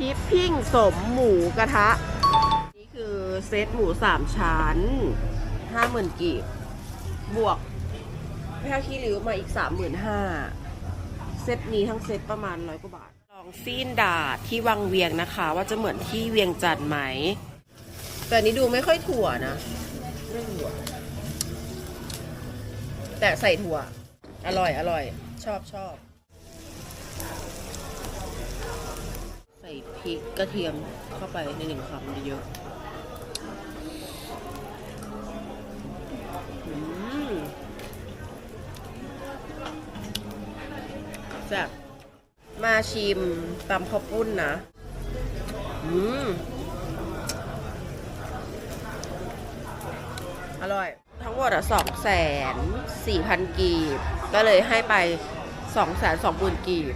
ทิปปิ้งสมหมูกระทะ นี่คือเซตหมูสามชั้นห้าหมื่นกีบบวกแพ้ขี้ริ้วมาอีกสามหมื่นห้าเซตนี้ทั้งเซตประมาณร้อยกว่าบาท ลองซีนดาดที่วังเวียงนะคะ ว่าจะเหมือนที่เวียงจันทร์ไหม แต่นี้ดูไม่ค่อยถั่วนะไม่ถั่วแต่ใส่ถั่ว อร่อยอร่อย ชอบชอบ พริกกระเทียมเข้าไปในหนึ่งคำเยอะมแซ่บมาชิมตำข้าวปุ้นนะ อืม อร่อย ทั้งหมดอะสองแสนสี่พันกีบ ก็เลยให้ไปสองแสนสองหมื่นกีบ